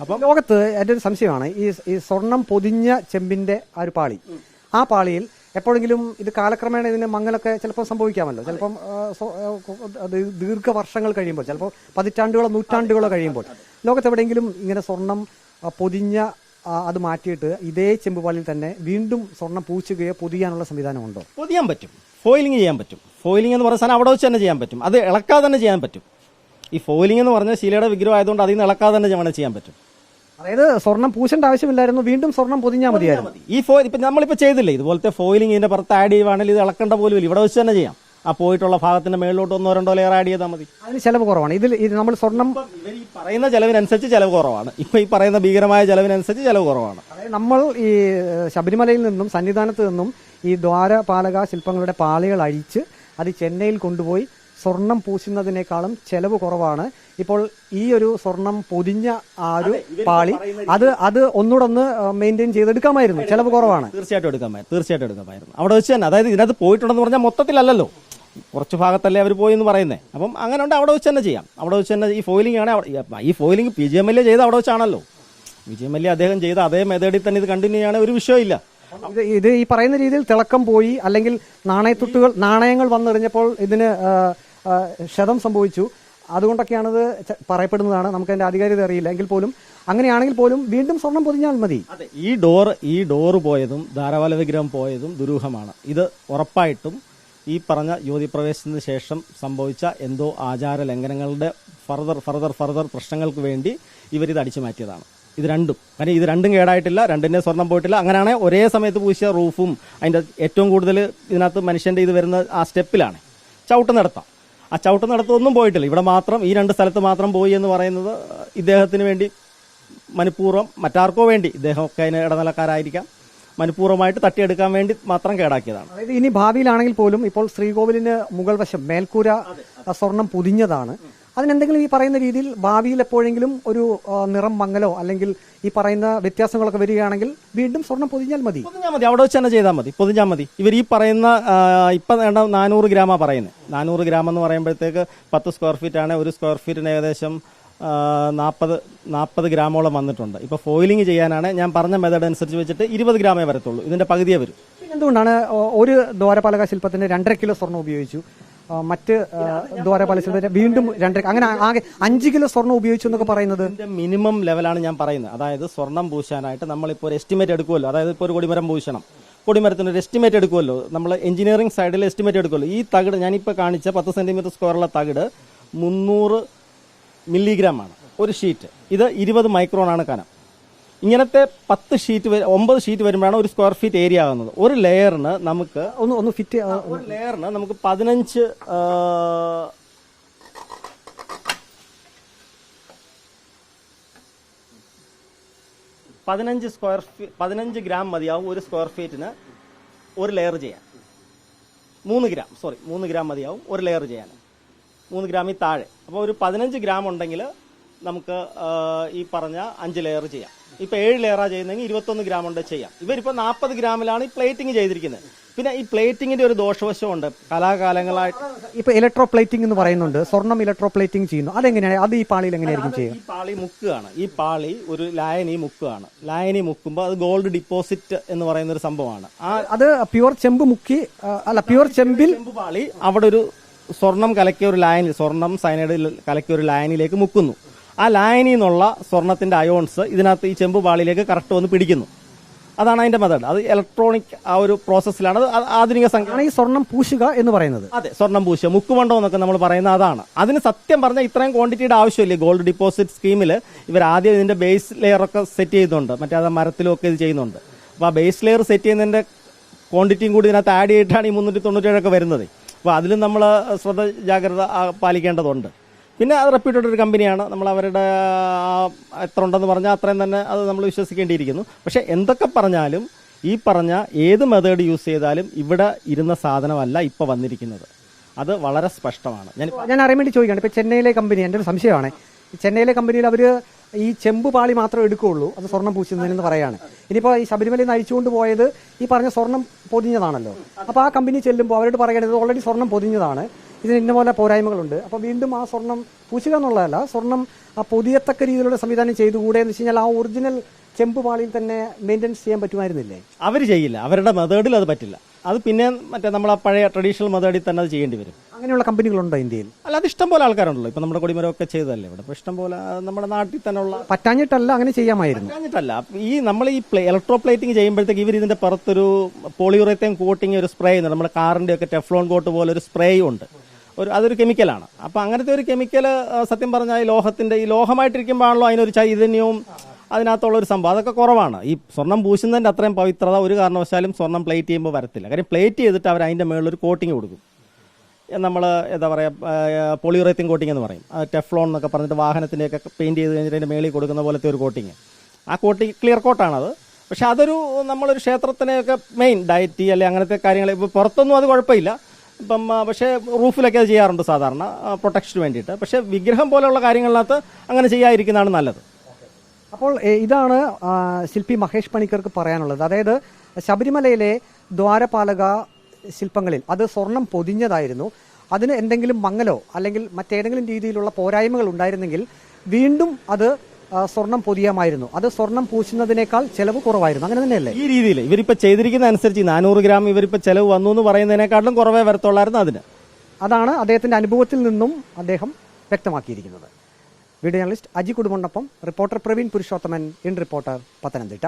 അപ്പം ലോകത്ത് എന്റെ ഒരു സംശയമാണ് ഈ ഈ സ്വർണം പൊതിഞ്ഞ ചെമ്പിന്റെ ആ ഒരു പാളി. ആ പാളിയിൽ എപ്പോഴെങ്കിലും ഇത് കാലക്രമേണ ഇതിന് മങ്ങലൊക്കെ ചിലപ്പോൾ സംഭവിക്കാമല്ലോ. ചിലപ്പം ദീർഘവർഷങ്ങൾ കഴിയുമ്പോൾ ചിലപ്പോൾ പതിറ്റാണ്ടുകളോ നൂറ്റാണ്ടുകളോ കഴിയുമ്പോൾ ലോകത്ത് എവിടെയെങ്കിലും ഇങ്ങനെ സ്വർണം പൊതിഞ്ഞ അത് മാറ്റിയിട്ട് ഇതേ ചെമ്പ് പാളിയിൽ തന്നെ വീണ്ടും സ്വർണം പൂച്ചുകയോ പൊതിയാനുള്ള സംവിധാനമുണ്ടോ? പൊതിയാൻ പറ്റും. ഫോയിലിംഗ് ചെയ്യാൻ പറ്റും. ഫോയിലിംഗ് എന്ന് പറഞ്ഞാൽ സാധനം അവിടെ വെച്ച് തന്നെ ചെയ്യാൻ പറ്റും. അത് ഇളക്കാതെ തന്നെ ചെയ്യാൻ പറ്റും. ഈ ഫോയിലിംഗ് എന്ന് പറഞ്ഞാൽ ശീലയുടെ വിഗ്രഹം ആയതുകൊണ്ട് അതിൽ നിന്ന് ഇളക്കാതെ തന്നെ ചെയ്യാൻ പറ്റും. അതായത് സ്വർണം പൂശേണ്ട ആവശ്യമില്ലായിരുന്നു വീണ്ടും സ്വർണം പൊതിഞ്ഞാൽ മതിയായിരുന്നു. ഈ ഫോയിൽ ഇപ്പം നമ്മളിപ്പോൾ ചെയ്തില്ലേ? ഇതുപോലത്തെ ഫോയിലിംഗ് ഇതിന്റെ പുറത്ത് ആഡ് ചെയ്യുവാണെങ്കിൽ ഇത് ഇളക്കേണ്ട പോലും ഇല്ല. ഇവിടെ വെച്ച് തന്നെ ചെയ്യാം. ആ പോയിട്ടുള്ള ഭാഗത്തിന്റെ മേളിലോട്ട് ഒന്നോ രണ്ടോ ലെയർ ആഡ് ചെയ്താൽ മതി. അതിന് ചെലവ് കുറവാണ്. ഇതിൽ ഇത് നമ്മൾ സ്വർണം ഇവർ ഈ പറയുന്ന ചെലവിനനുസരിച്ച് ചെലവ് കുറവാണ്. ഇപ്പൊ ഈ പറയുന്ന ഭീകരമായ ചെലവിനനുസരിച്ച് ചെലവ് കുറവാണ്. അതായത് നമ്മൾ ഈ ശബരിമലയിൽ നിന്നും സന്നിധാനത്ത് നിന്നും ഈ ദ്വാരപാലക ശില്പങ്ങളുടെ പാളികൾ അഴിച്ച് അത് ചെന്നൈയിൽ കൊണ്ടുപോയി സ്വർണം പൂശുന്നതിനേക്കാളും ചെലവ് കുറവാണ്. ഇപ്പോൾ ഈ ഒരു സ്വർണം പൊതിഞ്ഞ ആ ഒരു പാളി അത് അത് ഒന്നുകൂടൊന്ന് മെയിന്റെയിൻ ചെയ്തെടുക്കാമായിരുന്നു. ചെലവ് കുറവാണ്. തീർച്ചയായിട്ടും എടുക്കാമായിരുന്നു. തീർച്ചയായിട്ടും എടുക്കാമായിരുന്നു. അവിടെ വെച്ച് തന്നെ അതായത് ഇതിനകത്ത് പോയിട്ടുണ്ടെന്ന് പറഞ്ഞാൽ മൊത്തത്തിലല്ലല്ലോ. കുറച്ച് ഭാഗത്തല്ലേ അവർ പോയി എന്ന് പറയുന്നത് അപ്പം അങ്ങനെ ഉണ്ട് അവിടെ വെച്ച് തന്നെ ചെയ്യാം. അവിടെ വെച്ച് തന്നെ ഈ ഫോയിലിംഗ് ആണ് ഈ foiling P G M L A ചെയ്ത് അവിടെ വെച്ചാണല്ലോ. P G M L A അദ്ദേഹം ചെയ്ത അതേ മെത്തേഡിൽ തന്നെ ഇത് കണ്ടിന്യൂ ചെയ്യാണ് ഒരു വിഷയമില്ല ഇത് ഇത് ഈ പറയുന്ന രീതിയിൽ തിളക്കം പോയി അല്ലെങ്കിൽ നാണയത്തുട്ടുകൾ നാണയങ്ങൾ വന്നെറിഞ്ഞപ്പോൾ ഇതിന് ക്ഷതം സംഭവിച്ചു. അതുകൊണ്ടൊക്കെയാണ് ഇത് പറയപ്പെടുന്നതാണ്. നമുക്ക് അതിന്റെ അധികാരിത അറിയില്ല. എങ്കിൽ പോലും അങ്ങനെയാണെങ്കിൽ പോലും വീണ്ടും സ്വർണം പൊതിഞ്ഞാൽ മതി. അതെ ഈ ഡോർ ഈ ഡോർ പോയതും ധാരാവാല വിഗ്രഹം പോയതും ദുരൂഹമാണ്. ഇത് ഉറപ്പായിട്ടും ഈ പറഞ്ഞ ജ്യോതിപ്രവേശനത്തിന് ശേഷം സംഭവിച്ച എന്തോ ആചാര ലംഘനങ്ങളുടെ ഫർദർ ഫർദർ ഫർദർ പ്രശ്നങ്ങൾക്ക് വേണ്ടി ഇവരിത് അടിച്ചു മാറ്റിയതാണ്. ഇത് രണ്ടും. കാരണം ഇത് രണ്ടും കേടായിട്ടില്ല രണ്ടിന്റെ സ്വർണം പോയിട്ടില്ല. അങ്ങനെയാണ് ഒരേ സമയത്ത് പൂശിയ റൂഫും അതിന്റെ ഏറ്റവും കൂടുതൽ ഇതിനകത്ത് മനുഷ്യന്റെ ഇത് വരുന്ന ആ സ്റ്റെപ്പിലാണ്. ചവിട്ട് നടത്താം ആ ചവിട്ട് നടത്തൊന്നും പോയിട്ടില്ല. ഇവിടെ മാത്രം ഈ രണ്ട് സ്ഥലത്ത് മാത്രം പോയി എന്ന് പറയുന്നത് ഇദ്ദേഹത്തിന് വേണ്ടി മനഃപൂർവം മറ്റാർക്കോ വേണ്ടി ഇദ്ദേഹമൊക്കെ അതിന് ഇടനിലക്കാരായിരിക്കാം. മനഃപൂർവമായിട്ട് തട്ടിയെടുക്കാൻ വേണ്ടി മാത്രം കേടാക്കിയതാണ്. അതായത് ഇനി ഭാവിയിലാണെങ്കിൽ പോലും ഇപ്പോൾ ശ്രീകോവിലിന് മുകൾ വശം മേൽക്കൂര സ്വർണം പൊതിഞ്ഞതാണ്. അതിനെന്തെങ്കിലും ഈ പറയുന്ന രീതിയിൽ ഭാവിയിൽ എപ്പോഴെങ്കിലും ഒരു നിറം മങ്ങലോ അല്ലെങ്കിൽ ഈ പറയുന്ന വ്യത്യാസങ്ങളൊക്കെ വരികയാണെങ്കിൽ വീണ്ടും സ്വർണം പൊതിഞ്ഞാൽ മതി. പൊതിഞ്ഞാൽ മതി. അവിടെ വെച്ച് തന്നെ ചെയ്താൽ മതി. പൊതിഞ്ഞാൽ മതി. ഇവർ ഈ പറയുന്ന ഇപ്പം വേണ്ട നാനൂറ് ഗ്രാമാണ് പറയുന്നത് നാനൂറ് ഗ്രാം എന്ന് പറയുമ്പോഴത്തേക്ക് പത്ത് സ്ക്വയർ ഫീറ്റ് ആണ്. ഒരു സ്ക്വയർ ഫീറ്റിന് ഏകദേശം നാൽപ്പത് നാൽപ്പത് ഗ്രാമോളം വന്നിട്ടുണ്ട്. ഇപ്പോൾ ഫോയിലിംഗ് ചെയ്യാനാണ് ഞാൻ പറഞ്ഞ മെത്തേഡ് അനുസരിച്ച് വെച്ചിട്ട് ഇരുപത് ഗ്രാമേ വരത്തുള്ളൂ. ഇതിന്റെ പകുതിയേ വരും. എന്തുകൊണ്ടാണ് ഒരു ദ്വാരപാലക ശില്പത്തിന് രണ്ടര കിലോ സ്വർണം ഉപയോഗിച്ചു? മറ്റ് ദ്വാര പലിശ ശില്പത്തിന് വീണ്ടും രണ്ടര അങ്ങനെ ആകെ അഞ്ച് കിലോ സ്വർണം ഉപയോഗിച്ചു എന്നൊക്കെ പറയുന്നത്? മിനിമം ലെവലാണ് ഞാൻ പറയുന്നത്. അതായത് സ്വർണം പൂശാനായിട്ട് നമ്മളിപ്പോൾ ഒരു എസ്റ്റിമേറ്റ് എടുക്കുമല്ലോ. അതായത് ഇപ്പോൾ ഒരു കൊടിമരം പൂശണം. കൊടിമരത്തിന് ഒരു എസ്റ്റിമേറ്റ് എടുക്കുമല്ലോ. നമ്മൾ എഞ്ചിനീയറിംഗ് സൈഡിൽ എസ്റ്റിമേറ്റ് എടുക്കുമല്ലോ. ഈ തകിട് ഞാനിപ്പോൾ കാണിച്ച പത്ത് സെന്റിമീറ്റർ സ്ക്വയറുള്ള തകിട് മുന്നൂറ് മില്ലിഗ്രാം ആണ്. ഒരു ഷീറ്റ് ഇത് ഇരുപത് മൈക്രോൺ ആണ് കനം. ഇങ്ങനത്തെ പത്ത് ഷീറ്റ് ഒമ്പത് ഷീറ്റ് വരുമ്പോഴാണ് ഒരു സ്ക്വയർ ഫീറ്റ് ഏരിയ ആകുന്നത്. ഒരു ലെയറിന് നമുക്ക് ഒന്ന് ഒന്ന് ഫിറ്റ് ഒരു ലെയറിന് നമുക്ക് പതിനഞ്ച് പതിനഞ്ച് സ്ക്വയർ ഫീ പതിനഞ്ച് ഗ്രാം മതിയാവും ഒരു സ്ക്വയർ ഫീറ്റിന് ഒരു ലെയർ ചെയ്യാൻ. മൂന്ന് ഗ്രാം സോറി മൂന്ന് ഗ്രാം മതിയാവും ഒരു ലെയർ ചെയ്യാൻ. മൂന്ന് ഗ്രാമിൽ താഴെ. അപ്പോൾ ഒരു പതിനഞ്ച് ഗ്രാം ഉണ്ടെങ്കിൽ നമുക്ക് ഈ പറഞ്ഞ അഞ്ച് ലെയർ ചെയ്യാം. ഇപ്പൊ ഏഴ് ലെയറാ ചെയ്യുന്നെങ്കിൽ ഇരുപത്തൊന്ന് ഗ്രാം കൊണ്ട് ചെയ്യാം. ഇവരിപ്പോ നാൽപ്പത് ഗ്രാമിലാണ് ഈ പ്ലേറ്റിംഗ് ചെയ്തിരിക്കുന്നത്. പിന്നെ ഈ പ്ലേറ്റിംഗിന്റെ ഒരു ദോഷവശമുണ്ട്. കലാകാലങ്ങളായിട്ട് ഇപ്പൊ ഇലക്ട്രോ പ്ലേറ്റിംഗ് എന്ന് പറയുന്നുണ്ട്. സ്വർണം ഇലക്ട്രോ പ്ലേറ്റിംഗ് ചെയ്യുന്നു. അതെങ്ങനെയാണ്? അത് ഈ പാളിയിൽ എങ്ങനെയായിരിക്കും ചെയ്യുക? ഈ പാളി മുക്കുകയാണ്. ഈ പാളി ഒരു ലായനി മുക്കുകയാണ്. ലായനി മുക്കുമ്പോൾ അത് ഗോൾഡ് ഡിപ്പോസിറ്റ് എന്ന് പറയുന്ന ഒരു സംഭവമാണ്. ആ അത് പ്യുവർ ചെമ്പ് മുക്കി അല്ല പ്യുവർ ചെമ്പിൽ ചെമ്പ് പാളി അവിടെ ഒരു സ്വർണം കലക്കിയ ഒരു ലായനി സ്വർണം സൈനൈഡ് കലക്കിയ ഒരു ലായനിലേക്ക് മുക്കുന്നു. ആ ലായനിൽ നിന്നുള്ള സ്വർണത്തിന്റെ അയോൺസ് ഇതിനകത്ത് ഈ ചെമ്പ് പാളിയിലേക്ക് കറക്റ്റ് വന്ന് പിടിക്കുന്നു. അതാണ് അതിന്റെ മെത്തേഡ്. അത് ഇലക്ട്രോണിക് ആ ഒരു പ്രോസസ്സിലാണ് അത് ആധുനിക സംഖ്യ ഈ സ്വർണം പൂശുക എന്ന് പറയുന്നത്. അതെ സ്വർണം പൂശുക. മുക്കുമണ്ടോ എന്നൊക്കെ നമ്മൾ പറയുന്ന അതാണ്. അതിന് സത്യം പറഞ്ഞാൽ ഇത്രയും ക്വാണ്ടിറ്റിയുടെ ആവശ്യമില്ല. ഗോൾഡ് ഡിപ്പോസിറ്റ് സ്കീമിൽ ഇവർ ആദ്യം ഇതിന്റെ ബേസ് ലെയർ ഒക്കെ സെറ്റ് ചെയ്യുന്നുണ്ട്. മറ്റേ അത് മരത്തിലും ഒക്കെ ഇത് ചെയ്യുന്നുണ്ട്. അപ്പോൾ ആ ബേസ് ലെയർ സെറ്റ് ചെയ്യുന്നതിന്റെ ക്വാണ്ടിറ്റിയും കൂടി ഇതിനകത്ത് ആഡ് ചെയ്തിട്ടാണ് ഈ മുന്നൂറ്റി തൊണ്ണൂറ്റേഴൊക്കെ വരുന്നത്. അപ്പോൾ അതിലും നമ്മൾ ശ്രദ്ധ ജാഗ്രത പാലിക്കേണ്ടതുണ്ട്. പിന്നെ അത് റെപ്യൂട്ടഡ് ഒരു കമ്പനിയാണ് നമ്മൾ അവരുടെ എത്ര ഉണ്ടെന്ന് പറഞ്ഞാൽ അത്രയും തന്നെ അത് നമ്മൾ വിശ്വസിക്കേണ്ടിയിരിക്കുന്നു. പക്ഷേ എന്തൊക്കെ പറഞ്ഞാലും ഈ പറഞ്ഞ ഏത് മെത്തേഡ് യൂസ് ചെയ്താലും ഇവിടെ ഇരുന്ന സാധനമല്ല ഇപ്പോൾ വന്നിരിക്കുന്നത്. അത് വളരെ സ്പഷ്ടമാണ്. ഞാൻ ഞാൻ അറിയാൻ വേണ്ടി ചോദിക്കുകയാണ്. ഇപ്പൊ ചെന്നൈയിലെ കമ്പനി എന്റെ ഒരു സംശയമാണ്. ചെന്നൈയിലെ കമ്പനിയിൽ അവർ ഈ ചെമ്പ് പാളി മാത്രമേ എടുക്കുകയുള്ളൂ. അത് സ്വർണം പൂശുന്നതിനെന്ന് പറയാണ് ഇനിയിപ്പോൾ ഈ ശബരിമലയിൽ നിന്ന് അഴിച്ചുകൊണ്ട് പോയത് ഈ പറഞ്ഞ സ്വർണം പൊതിഞ്ഞതാണല്ലോ. അപ്പോൾ ആ കമ്പനി ചെല്ലുമ്പോൾ അവരോട് പറയണത് ഓൾറെഡി സ്വർണം പൊതിഞ്ഞതാണ്. ഇതിന് ഇന്ന പോലെ പോരായ്മകളുണ്ട്. അപ്പോൾ വീണ്ടും ആ സ്വർണം പൂശുക എന്നുള്ളതല്ല സ്വർണം ആ പൊതിയത്തക്ക രീതിയിലുള്ള സംവിധാനം ചെയ്തുകൂടെ എന്ന് വെച്ച് കഴിഞ്ഞാൽ ആ ഒറിജിനൽ ചെമ്പ് പാളിയിൽ തന്നെ മെയിന്റെനൻസ് ചെയ്യാൻ പറ്റുമായിരുന്നില്ലേ? അവർ ചെയ്യില്ല. അവരുടെ മെത്തേഡിൽ അത് പറ്റില്ല. അത് പിന്നെ മറ്റേ നമ്മൾ ആ പഴയ ട്രഡീഷണൽ മെത്തേഡിൽ തന്നെ അത് ചെയ്യേണ്ടി വരും. അങ്ങനെയുള്ള കമ്പനികളുണ്ടോ ഇന്ത്യയിൽ? അല്ല അത് ഇഷ്ടം പോലെ ആൾക്കാരുണ്ടല്ലോ. ഇപ്പം നമ്മുടെ കൊടിമരമൊക്കെ ചെയ്തതല്ലേ ഇവിടെ. ഇഷ്ടം പോലെ നമ്മുടെ നാട്ടിൽ ഉള്ള പറ്റാഞ്ഞിട്ടല്ല അങ്ങനെ ചെയ്യാമായിരുന്നു. പറ്റാഞ്ഞിട്ടല്ല. ഈ നമ്മൾ ഈ ഇലക്ട്രോ പ്ലേറ്റിംഗ് ചെയ്യുമ്പോഴത്തേക്ക് ഇവർ ഇതിന്റെ പുറത്തൊരു പോളിയുറേത്തേം കോട്ടിങ് ഒരു സ്പ്രേ ഉണ്ട്. നമ്മുടെ കാറിന്റെ ഒക്കെ ടെഫ്ലോൺ കോട്ട് പോലെ ഒരു സ്പ്രേയും ഉണ്ട്. ഒരു അതൊരു കെമിക്കലാണ് അപ്പോൾ അങ്ങനത്തെ ഒരു കെമിക്കൽ സത്യം പറഞ്ഞാൽ ഈ ലോഹത്തിന്റെ ഈ ലോഹമായിട്ടിരിക്കുമ്പോഴാണല്ലോ അതിനൊരു ചൈതന്യവും അതിനകത്തുള്ള ഒരു സംഭവം. അതൊക്കെ കുറവാണ്. ഈ സ്വർണം പൂശുന്നതിന്റെ അത്രയും പവിത്രത ഒരു കാരണവശാലും സ്വർണം പ്ലേറ്റ് ചെയ്യുമ്പോൾ വരത്തില്ല. കാര്യം പ്ലേറ്റ് ചെയ്തിട്ട് അവർ അതിന്റെ മുകളിൽ ഒരു കോട്ടിങ് കൊടുക്കും. നമ്മൾ എന്താ പറയുക പോളിയുറേത്തിൻ കോട്ടിംഗ് എന്ന് പറയും. ടെഫ്ലോൺ എന്നൊക്കെ പറഞ്ഞിട്ട് വാഹനത്തിന്റെയൊക്കെ പെയിന്റ് ചെയ്ത് കഴിഞ്ഞിട്ട് അതിന്റെ മേളിൽ കൊടുക്കുന്ന പോലത്തെ ഒരു കോട്ടിങ് ആ കോട്ടിങ് ക്ലിയർ കോട്ടാണത് പക്ഷെ അതൊരു നമ്മളൊരു ക്ഷേത്രത്തിനെയൊക്കെ മെയിൻ ഡയറ്റി അല്ലെ അങ്ങനത്തെ കാര്യങ്ങൾ ഇപ്പോൾ പുറത്തൊന്നും അത് കുഴപ്പമില്ല. ഇപ്പം പക്ഷേ റൂഫിലൊക്കെ അത് ചെയ്യാറുണ്ട് സാധാരണ പ്രൊട്ടക്ഷന് വേണ്ടിയിട്ട്. പക്ഷേ വിഗ്രഹം പോലെയുള്ള കാര്യങ്ങളിനകത്ത് അങ്ങനെ ചെയ്യാതിരിക്കുന്നതാണ് നല്ലത്. അപ്പോൾ ഇതാണ് ശില്പി മഹേഷ് പണിക്കർക്ക് പറയാനുള്ളത്. അതായത് ശബരിമലയിലെ ദ്വാരപാലക ശില്പങ്ങളിൽ അത് സ്വർണം പൊതിഞ്ഞതായിരുന്നു. അതിന് എന്തെങ്കിലും മങ്ങലോ അല്ലെങ്കിൽ മറ്റേതെങ്കിലും രീതിയിലുള്ള പോരായ്മകൾ ഉണ്ടായിരുന്നെങ്കിൽ വീണ്ടും അത് സ്വർണം പൊതിയാമായിരുന്നു. അത് സ്വർണം പൂശുന്നതിനേക്കാൾ ചെലവ് കുറവായിരുന്നു. അങ്ങനെ തന്നെയല്ലേ? ഈ രീതിയിൽ ഇവരിപ്പോൾ ചെയ്തിരിക്കുന്ന അനുസരിച്ച് നാനൂറ് ഗ്രാം ഇവരിപ്പോൾ ചെലവ് വന്നു എന്ന് പറയുന്നതിനേക്കാളും കുറവേ വരത്തുള്ളായിരുന്നു അതിന്. അതാണ് അദ്ദേഹത്തിന്റെ അനുഭവത്തിൽ നിന്നും അദ്ദേഹം വ്യക്തമാക്കിയിരിക്കുന്നത്. Video journalist Aji കുടുംബണ്ണപ്പം reporter Praveen Purushothaman in reporter Pathanamthitta.